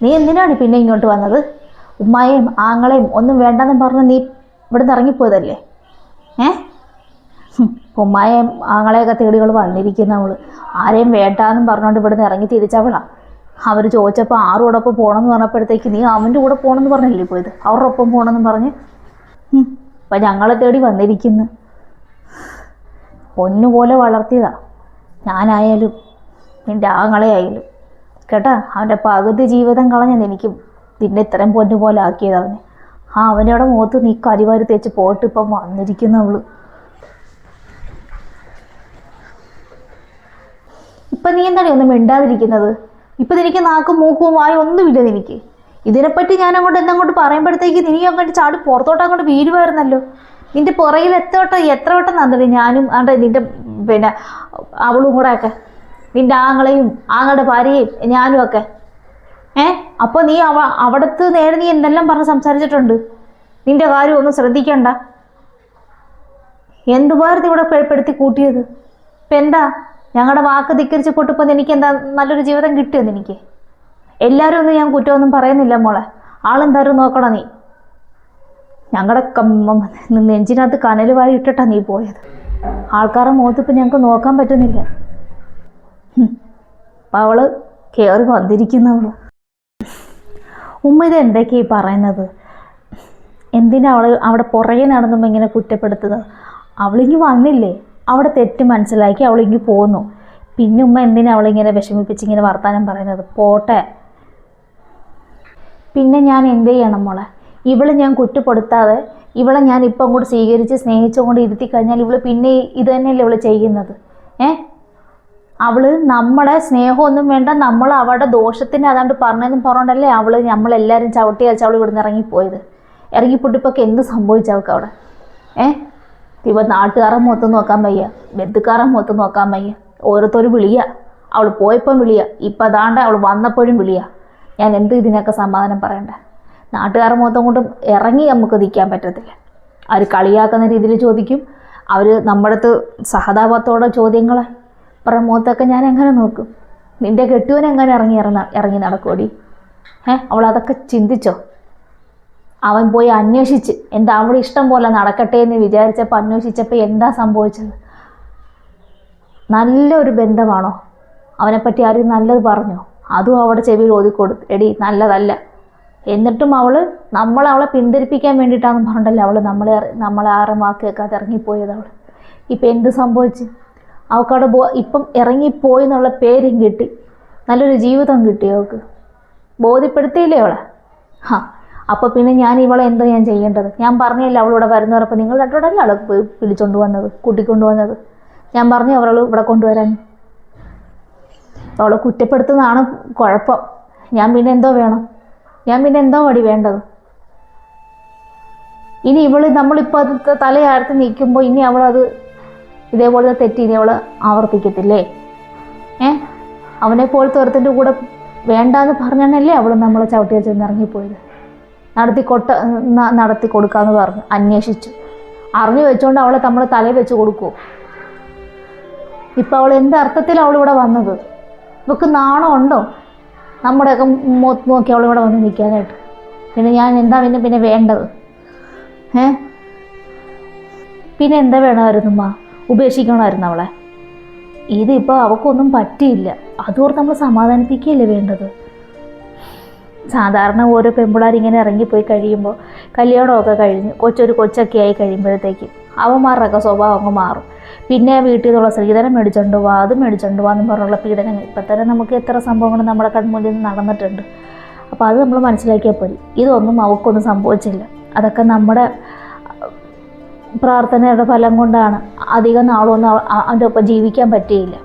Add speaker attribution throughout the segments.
Speaker 1: നീ എന്തിനാണ് പിന്നെ ഇങ്ങോട്ട് വന്നത്? ഉമ്മായേയും ആങ്ങളെയും ഒന്നും വേണ്ടെന്ന് പറഞ്ഞ് നീ ഇവിടുന്ന് ഇറങ്ങിപ്പോയതല്ലേ? ഏ? ഉമ്മായേയും ആങ്ങളെയൊക്കെ തേടികൾ വന്നിരിക്കുന്ന അവൾ. ആരെയും വേണ്ടാന്നും പറഞ്ഞുകൊണ്ട് ഇവിടുന്ന് ഇറങ്ങി തിരിച്ചവളാ അവർ ചോദിച്ചപ്പോൾ ആരോടൊപ്പം പോകണമെന്ന് പറഞ്ഞപ്പോഴത്തേക്ക് നീ അവന്റെ കൂടെ പോകണമെന്ന് പറഞ്ഞില്ലേ പോയത്? അവരുടെ ഒപ്പം പോകണമെന്ന് പറഞ്ഞ്? അപ്പം ഞങ്ങളെ തേടി വന്നിരിക്കുന്നു. പൊന്നുപോലെ വളർത്തിയതാ. ഞാനായാലും നിന്റെ ആങ്ങളെയായാലും. കേട്ടാ? അവന്റെ പകുതി ജീവിതം കളഞ്ഞത് എനിക്ക് നിന്നെ ഇത്രയും പൊന്നു പോലെ ആക്കിയത് അവന്. ആ അവനവിടെ മുഖത്ത് നീ കരിവാരി തേച്ച് പോയിട്ട് ഇപ്പം വന്നിരിക്കുന്നു അവൾ. ഇപ്പം നീ എന്താണ് ഒന്നും മിണ്ടാതിരിക്കുന്നത്? ഇപ്പം നിനക്ക് നാക്കും മൂക്കും വായും ഒന്നുമില്ല നിനക്ക്. ഇതിനെപ്പറ്റി ഞാൻ അങ്ങോട്ട് എന്നങ്ങോട്ട് പറയുമ്പോഴത്തേക്ക് നീ അങ്ങോട്ട് ചാടി പുറത്തോട്ട് അങ്ങോട്ട് വീഴുമായിരുന്നല്ലോ. നിന്റെ പുറകിൽ എത്ര വട്ടം എത്ര വട്ടം നന്ദി ഞാനും ആണ്ടെ നിന്റെ പിന്നെ അവളും കൂടെ ഒക്കെ? നിന്റെ ആങ്ങളെയും ആങ്ങളുടെ ഭാര്യയും ഞാനും ഒക്കെ. ഏ? അപ്പോൾ നീ അവ അവിടുത്തെ നേരെ നീ എന്തെല്ലാം പറഞ്ഞ് സംസാരിച്ചിട്ടുണ്ട്? നിന്റെ കാര്യം ഒന്നും ശ്രദ്ധിക്കണ്ട. എന്തുമായിരുന്നു ഇവിടെ പെടുത്തി കൂട്ടിയത്? ഇപ്പം എന്താ? ഞങ്ങളുടെ വാക്ക് ധിക്കരിച്ച് പൊട്ടിപ്പോൾ എനിക്ക് എന്താ നല്ലൊരു ജീവിതം കിട്ടിയെന്ന് എനിക്ക് എല്ലാവരും ഒന്നും ഞാൻ കുറ്റമൊന്നും പറയുന്നില്ല മോളെ. ആളെന്തായാലും നോക്കണം നീ? ഞങ്ങളുടെ നെഞ്ചിനകത്ത് കനൽ വാരി ഇട്ടിട്ടാ നീ പോയത്. ആൾക്കാരുടെ മുഖത്ത് ഇപ്പം ഞങ്ങൾക്ക് നോക്കാൻ പറ്റുന്നില്ല. അപ്പം അവൾ കയറി വന്നിരിക്കുന്നവൾ. ഉമ്മ ഇത് എന്തൊക്കെയാ ഈ പറയുന്നത്? എന്തിനാ അവൾ അവിടെ പുറകെ നടന്നുമ്പോൾ ഇങ്ങനെ കുറ്റപ്പെടുത്തുന്നത്? അവളിങ്ങി വന്നില്ലേ? അവിടെ തെറ്റ് മനസ്സിലാക്കി അവളിങ്ങി പോന്നു. പിന്നെ ഉമ്മ എന്തിനാ അവളിങ്ങനെ വിഷമിപ്പിച്ച് ഇങ്ങനെ വർത്താനം പറയുന്നത്? പോട്ടെ. പിന്നെ ഞാൻ എന്ത് ചെയ്യണം മോളെ? ഇവളെ ഞാൻ കുറ്റപ്പെടുത്താതെ ഇവളെ ഞാൻ ഇപ്പം അങ്ങോട്ട് സ്വീകരിച്ച് സ്നേഹിച്ചുകൊണ്ട് ഇരുത്തി കഴിഞ്ഞാൽ ഇവൾ പിന്നെ ഇത് തന്നെയല്ലേ ഇവൾ ചെയ്യുന്നത്? ഏ? അവൾ നമ്മളെ സ്നേഹമൊന്നും വേണ്ട നമ്മൾ അവളുടെ ദോഷത്തിന് അതാണ്ട് പറഞ്ഞതെന്നും പറഞ്ഞോണ്ടല്ലേ അവൾ നമ്മളെല്ലാവരും ചവിട്ടി കളിച്ച് അവൾ ഇവിടുന്ന് ഇറങ്ങിപ്പോയത് ഇറങ്ങിപ്പോട്ടിപ്പോൾ എന്ത് സംഭവിച്ചു അവൾക്ക് അവിടെ? ഏ? ഇപ്പം നാട്ടുകാരെ മുഖത്ത് നോക്കാൻ വയ്യ ബന്ധുക്കാരെ മുഖത്ത് നോക്കാൻ വയ്യ ഓരോരുത്തരും വിളിയ. അവൾ പോയപ്പം വിളിയ ഇപ്പം അതാണ്ട് അവൾ വന്നപ്പോഴും വിളിയ. ഞാൻ എന്ത് ഇതിനൊക്കെ സമാധാനം പറയണ്ടേ? നാട്ടുകാരൻ മുഖത്തും കൊണ്ടും ഇറങ്ങി നമുക്ക് നിൽക്കാൻ പറ്റത്തില്ല. അവർ കളിയാക്കുന്ന രീതിയിൽ ചോദിക്കും. അവർ നമ്മുടെ അടുത്ത് സഹതാപത്തോടെ ചോദ്യങ്ങളെ. മുഖത്തൊക്കെ ഞാൻ എങ്ങനെ നോക്കും? നിന്റെ കെട്ടുവൻ എങ്ങനെ ഇറങ്ങി ഇറങ്ങ ഇറങ്ങി നടക്കോടി ഏ അവൾ അതൊക്കെ ചിന്തിച്ചോ? അവൻ പോയി അന്വേഷിച്ച് എന്താ അവൾ ഇഷ്ടം പോലെ നടക്കട്ടെ എന്ന് വിചാരിച്ചപ്പോൾ അന്വേഷിച്ചപ്പോൾ എന്താ സംഭവിച്ചത്? നല്ലൊരു ബന്ധമാണോ? അവനെപ്പറ്റി ആരും നല്ലത് പറഞ്ഞോ? അതും അവിടെ ചെവിയിൽ ഓതിക്കൊടുത്തു എടി നല്ലതല്ല. എന്നിട്ടും അവൾ നമ്മൾ അവളെ പിന്തിരിപ്പിക്കാൻ വേണ്ടിയിട്ടാണെന്ന് പറഞ്ഞിട്ടല്ലേ അവൾ നമ്മളെ നമ്മളെ ആറ് വാക്ക് കേൾക്കാതെ ഇറങ്ങിപ്പോയത് അവൾ ഇപ്പം എന്ത് സംഭവിച്ച്? അവൾക്കവിടെ പോ ഇപ്പം ഇറങ്ങിപ്പോയി എന്നുള്ള പേരും കിട്ടി. നല്ലൊരു ജീവിതം കിട്ടി അവൾക്ക്. ബോധ്യപ്പെടുത്തിയില്ലേ അവളെ? ഹാ. അപ്പോൾ പിന്നെ ഞാൻ ഇവളെ എന്താ ഞാൻ ചെയ്യേണ്ടത്? ഞാൻ പറഞ്ഞില്ല അവളിവിടെ വരുന്നവരപ്പോൾ നിങ്ങൾ രണ്ടോടല്ലേ അവളെ പോയി വിളിച്ചോണ്ട് വന്നത് കൂട്ടിക്കൊണ്ട് വന്നത്? ഞാൻ പറഞ്ഞു അവൾ ഇവിടെ കൊണ്ടുവരാൻ. അവളെ കുറ്റപ്പെടുത്തുന്നതാണ് കുഴപ്പം. ഞാൻ പിന്നെ എന്തോ വേണം? ഞാൻ പിന്നെ എന്തോ വടി വേണ്ടത്? ഇനി ഇവൾ നമ്മളിപ്പോൾ അത് തലയാഴ്ത്തി നിൽക്കുമ്പോൾ ഇനി അവളത് ഇതേപോലത്തെ തെറ്റി ഇനി അവൾ ആവർത്തിക്കത്തില്ലേ? ഏ? അവനെ പോലത്തെ ഒരുത്തിന്റെ കൂടെ വേണ്ടാന്ന് പറഞ്ഞാണല്ലേ അവൾ നമ്മളെ ചവിട്ടി വെച്ച് ഇറങ്ങിപ്പോയത് നടത്തി കൊട്ട നടത്തി കൊടുക്കാന്ന് പറഞ്ഞു അന്വേഷിച്ചു. അറിഞ്ഞു വെച്ചുകൊണ്ട് അവളെ നമ്മൾ തലയിൽ വെച്ച് കൊടുക്കുമോ ഇപ്പം അവൾ എന്ത് അർത്ഥത്തിൽ അവളിവിടെ വന്നത്? ഇവക്ക് നാണമുണ്ടോ നമ്മുടെയൊക്കെ മുഖത്ത് നോക്കി അവളിവിടെ വന്ന് നിൽക്കാനായിട്ട്. പിന്നെ ഞാൻ എന്താ പിന്നെ പിന്നെ വേണ്ടത്? ഏ? പിന്നെ എന്താ വേണമായിരുന്നു മാ ഉപേക്ഷിക്കണമായിരുന്നു അവളെ. ഇതിപ്പോൾ അവൾക്കൊന്നും പറ്റിയില്ല. അതോർത്ത് നമ്മൾ സമാധാനിപ്പിക്കുകയല്ലേ വേണ്ടത്? സാധാരണ ഓരോ പെമ്പിളാർ ഇങ്ങനെ ഇറങ്ങിപ്പോയി കഴിയുമ്പോൾ കല്യാണമൊക്കെ കഴിഞ്ഞ് കൊച്ചൊരു കൊച്ചൊക്കെ ആയി കഴിയുമ്പോഴത്തേക്ക് അവന്മാരുടെയൊക്കെ സ്വഭാവം അങ്ങ് മാറും. പിന്നെ വീട്ടിൽ നിന്നുള്ള സ്ത്രീധനം മേടിച്ചോണ്ട് പോവാ അത് മേടിച്ചോണ്ട് പോവാ എന്ന് പറഞ്ഞുള്ള പീഡനങ്ങൾ. ഇപ്പം തന്നെ നമുക്ക് എത്ര സംഭവങ്ങൾ നമ്മുടെ കൺമുന്നിൽ നടന്നിട്ടുണ്ട്. അപ്പോൾ അത് നമ്മൾ മനസ്സിലാക്കിയാൽ പോയി ഇതൊന്നും അവൾക്കൊന്നും സംഭവിച്ചില്ല. അതൊക്കെ നമ്മുടെ പ്രാർത്ഥനയുടെ ഫലം കൊണ്ടാണ് അധികം നാളൊന്നും അവന്റെ ഒപ്പം ജീവിക്കാൻ പറ്റിയില്ല.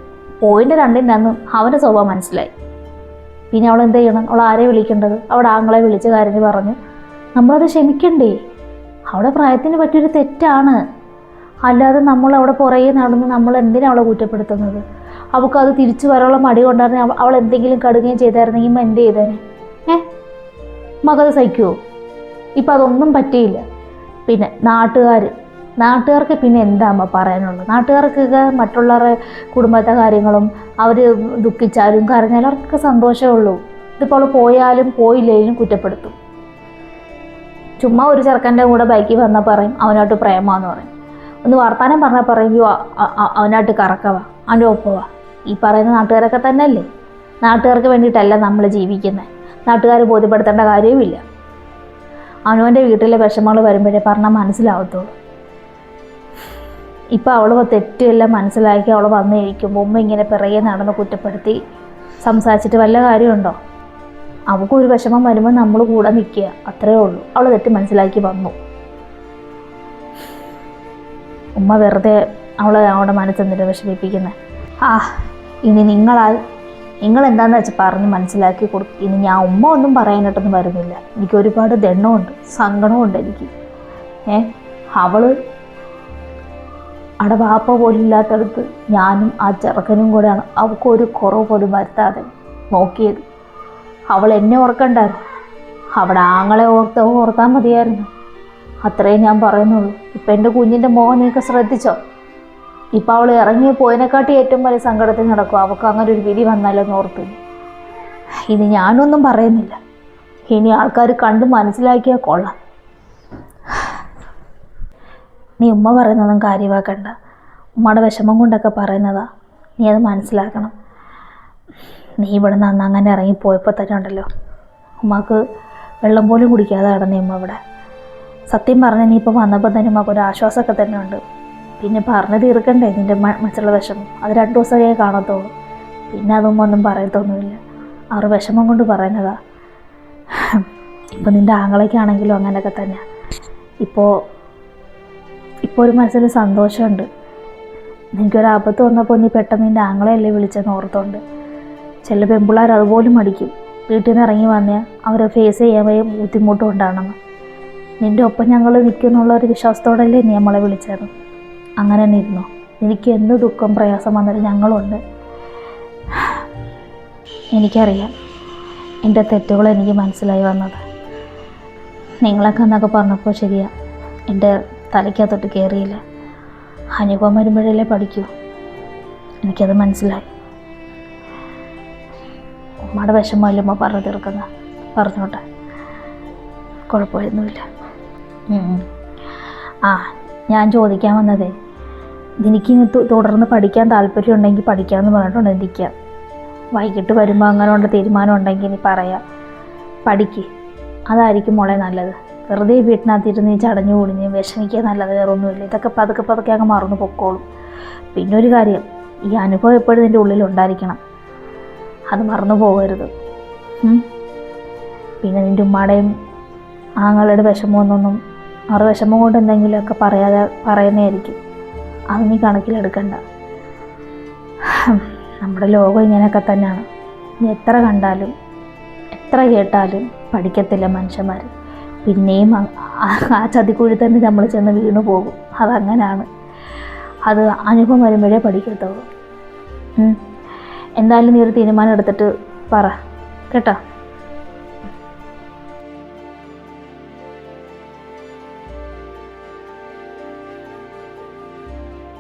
Speaker 1: പോയിന്റെ രണ്ടിന്റെ അന്ന് അവന്റെ സ്വഭാവം മനസ്സിലായി. പിന്നെ അവൾ എന്ത് ചെയ്യണം? അവൾ ആരെ വിളിക്കേണ്ടത്? അവിടെ ആങ്ങളെ വിളിച്ച് കാര്യം പറഞ്ഞു നമ്മളത് ക്ഷമിക്കണ്ടേ? അവിടെ പ്രായത്തിന് പറ്റിയൊരു തെറ്റാണ്. അല്ലാതെ നമ്മൾ അവിടെ പുറകെ നടന്ന് നമ്മൾ എന്തിനാണ് അവളെ കുറ്റപ്പെടുത്തുന്നത്? അവൾക്ക് അത് തിരിച്ചു വരാനുള്ള മടി കൊണ്ടാണ് അവൾ എന്തെങ്കിലും കടുകയും ചെയ്തായിരുന്നെങ്കിൽ എന്ത് ചെയ്തേനെ? ഏ? മകത് സഹിക്കുമോ ഇപ്പം അതൊന്നും പറ്റിയില്ല. പിന്നെ നാട്ടുകാർ നാട്ടുകാർക്ക് പിന്നെ എന്താ അമ്മ പറയാനുള്ളത്? നാട്ടുകാർക്കൊക്കെ മറ്റുള്ളവരുടെ കുടുംബത്തെ കാര്യങ്ങളും അവർ ദുഃഖിച്ചാലും കരഞ്ഞാലും അവർക്കൊക്കെ സന്തോഷമേ ഉള്ളൂ. ഇതിപ്പോൾ പോയാലും പോയില്ലെങ്കിലും കുറ്റപ്പെടുത്തും. ചുമ്മാ ഒരു ചെറുക്കന്റെ കൂടെ ബൈക്കിൽ വന്നാൽ പറയും അവനായിട്ട് പ്രേമാന്ന് പറയും. ഒന്ന് വർത്താനം പറഞ്ഞാൽ പറയും യോ അ- അ- അവനായിട്ട് കറക്കവാ അവന്റെ ഒപ്പവാ ഈ പറയുന്ന നാട്ടുകാരൊക്കെ തന്നെയല്ലേ? നാട്ടുകാർക്ക് വേണ്ടിയിട്ടല്ല നമ്മൾ ജീവിക്കുന്നത് നാട്ടുകാർ ബോധ്യപ്പെടുത്തേണ്ട കാര്യവുമില്ല. അവനവന്റെ വീട്ടിലെ വിഷമങ്ങൾ വരുമ്പോഴേ പറഞ്ഞാൽ മനസ്സിലാവത്തുള്ളൂ. ഇപ്പം അവൾ തെറ്റെല്ലാം മനസ്സിലാക്കി അവൾ വന്നിരിക്കുമ്പോൾ ഉമ്മ ഇങ്ങനെ പിറകെ നടന്ന് കുറ്റപ്പെടുത്തി സംസാരിച്ചിട്ട് വല്ല കാര്യമുണ്ടോ? അവൾക്കൊരു വിഷമം വരുമ്പോൾ നമ്മൾ കൂടെ നിൽക്കുക. അത്രയേ ഉള്ളൂ. അവൾ തെറ്റ് മനസ്സിലാക്കി വന്നു. ഉമ്മ വെറുതെ അവളെ അവളുടെ മനസ്സെന്നിട്ട് വിഷമിപ്പിക്കുന്നത് ആ ഇനി നിങ്ങളാൽ നിങ്ങൾ എന്താണെന്ന് വെച്ചാൽ പറഞ്ഞ് മനസ്സിലാക്കി കൊടുക്കും ഇനി ഞാൻ ഉമ്മ ഒന്നും പറയാനായിട്ടൊന്നും വരുന്നില്ല. എനിക്ക് ഒരുപാട് ദണ്ണമുണ്ട് സങ്കടമുണ്ട് എനിക്ക്. ഏ അവൾ അവിടെ വാപ്പ പോലും ഇല്ലാത്തടത്ത് ഞാനും ആ ചെറുക്കനും കൂടെയാണ് അവൾക്കൊരു കുറവ് പോലും വരുത്താതെ നോക്കിയത്. അവൾ എന്നെ ഓർക്കണ്ടായിരുന്നു. അവിടെ ആങ്ങളെ ഓർത്ത് ഓർത്താൽ മതിയായിരുന്നു. അത്രേ ഞാൻ പറയുന്നുള്ളൂ. ഇപ്പം എന്റെ കുഞ്ഞിന്റെ മോഹം നീയൊക്കെ ശ്രദ്ധിച്ചോ? ഇപ്പം അവൾ ഇറങ്ങി പോയതിനെക്കാട്ടി ഏറ്റവും വലിയ സങ്കടത്തിൽ നടക്കും. അവൾക്ക് അങ്ങനെ ഒരു വിധി വന്നാലോ ഓർത്തു. ഓർത്ത് ഇനി ഞാനൊന്നും പറയുന്നില്ല. ഇനി ആൾക്കാർ കണ്ട് മനസ്സിലാക്കിയാൽ കൊള്ളാം. നീ ഉമ്മ പറയുന്നതും കാര്യമാക്കണ്ട. ഉമ്മയുടെ വിഷമം കൊണ്ടൊക്കെ പറയുന്നതാ. നീ അത് മനസ്സിലാക്കണം. നീ ഇവിടെ നിന്ന് അന്ന് അങ്ങനെ ഇറങ്ങിപ്പോയപ്പോൾ തന്നെ ഉണ്ടല്ലോ. ഉമ്മക്ക് വെള്ളം പോലും കുടിക്കാതെ കിടന്നേ ഉമ്മ ഇവിടെ. സത്യം പറഞ്ഞ നീ ഇപ്പോൾ വന്നപ്പോൾ തന്നെ ഉമ്മക്ക് ഒരു ആശ്വാസമൊക്കെ തന്നെ ഉണ്ട്. പിന്നെ പറഞ്ഞു തീർക്കണ്ടേ നിന്റെ മനസ്സിലുള്ള വിഷമം. അത് രണ്ട് ദിവസമേ കാണത്തുള്ളൂ. പിന്നെ അതൊന്നും ഒന്നും പറയത്തൊന്നുമില്ല. അവർ വിഷമം കൊണ്ട് പറയുന്നതാ. ഇപ്പം നിന്റെ ആങ്ങളൊക്കെ ആണെങ്കിലും അങ്ങനെയൊക്കെ തന്നെയാണ് ഇപ്പോൾ ഒരു മനസ്സിൽ സന്തോഷമുണ്ട്. നിനക്കൊരു ആപത്ത് വന്നപ്പോൾ നീ പെട്ടെന്ന് നിന്റെ ആങ്ങളെയല്ലേ വിളിച്ചെന്ന് ഓർത്തോണ്ട്. ചില പെമ്പിള്ളേർ അതുപോലും മടിക്കും. വീട്ടിൽ നിന്ന് ഇറങ്ങി വന്നാൽ അവരെ ഫേസ് ചെയ്യാൻ വലിയ ബുദ്ധിമുട്ടും ഉണ്ടാകണം നിന്റെ ഒപ്പം ഞങ്ങൾ നിൽക്കുന്നുള്ള ഒരു വിശ്വാസത്തോടല്ലേ നീ നമ്മളെ വിളിച്ചത്. അങ്ങനെ തന്നെ ഇരുന്നു. എനിക്ക് എന്ത് ദുഃഖം പ്രയാസം വന്നാലും ഞങ്ങളുണ്ട്. എനിക്കറിയാം എന്റെ തെറ്റുകൾ എനിക്ക് മനസ്സിലായി വന്നത്. നിങ്ങളൊക്കെ എന്നൊക്കെ പറഞ്ഞപ്പോൾ ശരിയാണ് എന്റെ തലയ്ക്കകത്തോട്ട് കയറിയില്ല അനുഭവം വരുമ്പോഴല്ലേ പഠിക്കൂ. എനിക്കത് മനസ്സിലായി. ഉമ്മയുടെ വിഷമമല്ലേ ഉമ്മ പറഞ്ഞു തീർക്കുന്ന? പറഞ്ഞോട്ടെ. കുഴപ്പമൊന്നുമില്ല. ആ ഞാൻ ചോദിക്കാൻ വന്നതേ എനിക്ക് തുടർന്ന് പഠിക്കാൻ താല്പര്യം ഉണ്ടെങ്കിൽ പഠിക്കാമെന്ന് പറഞ്ഞിട്ടുണ്ട് ഇരിക്കുക വൈകിട്ട് വരുമ്പോൾ അങ്ങനെ ഉണ്ട് തീരുമാനം ഉണ്ടെങ്കിൽ ഇനി പറയാം. പഠിക്ക്. അതായിരിക്കും മോളെ നല്ലത്. വെറുതെ വീട്ടിനകത്തിരുന്ന് ഈ ചടഞ്ഞു കൂടിഞ്ഞ് വിഷമിക്കുക നല്ലത് വേറെ ഒന്നുമില്ല ഇതൊക്കെ പതുക്കെ പതുക്കെ അങ്ങ് മറന്നു പൊക്കോളും. പിന്നെ ഒരു കാര്യം ഈ അനുഭവം എപ്പോഴും നിന്റെ ഉള്ളിൽ ഉണ്ടായിരിക്കണം. അത് മറന്നു പോകരുത്. പിന്നെ നിന്റെ ഉമ്മയുടെയും ആങ്ങളുടെ വിഷമമൊന്നൊന്നും അവരുടെ വിഷമം കൊണ്ട് എന്തെങ്കിലുമൊക്കെ പറയാതെ പറയുന്നതായിരിക്കും. അത് നീ കണക്കിലെടുക്കണ്ട. നമ്മുടെ ലോകം ഇങ്ങനെയൊക്കെ തന്നെയാണ്. നീ എത്ര കണ്ടാലും എത്ര കേട്ടാലും പഠിക്കത്തില്ല മനുഷ്യന്മാർ പിന്നെയും ആ- ചതിക്കുഴി തന്നെ നമ്മൾ ചെന്ന് വീണു പോകും. അതങ്ങനാണ്. അത് അനുഭവം വരുമ്പോഴേ പഠിക്കത്തുള്ളൂ. എന്തായാലും നീ ഒരു തീരുമാനം എടുത്തിട്ട് പറ. കേട്ടോ?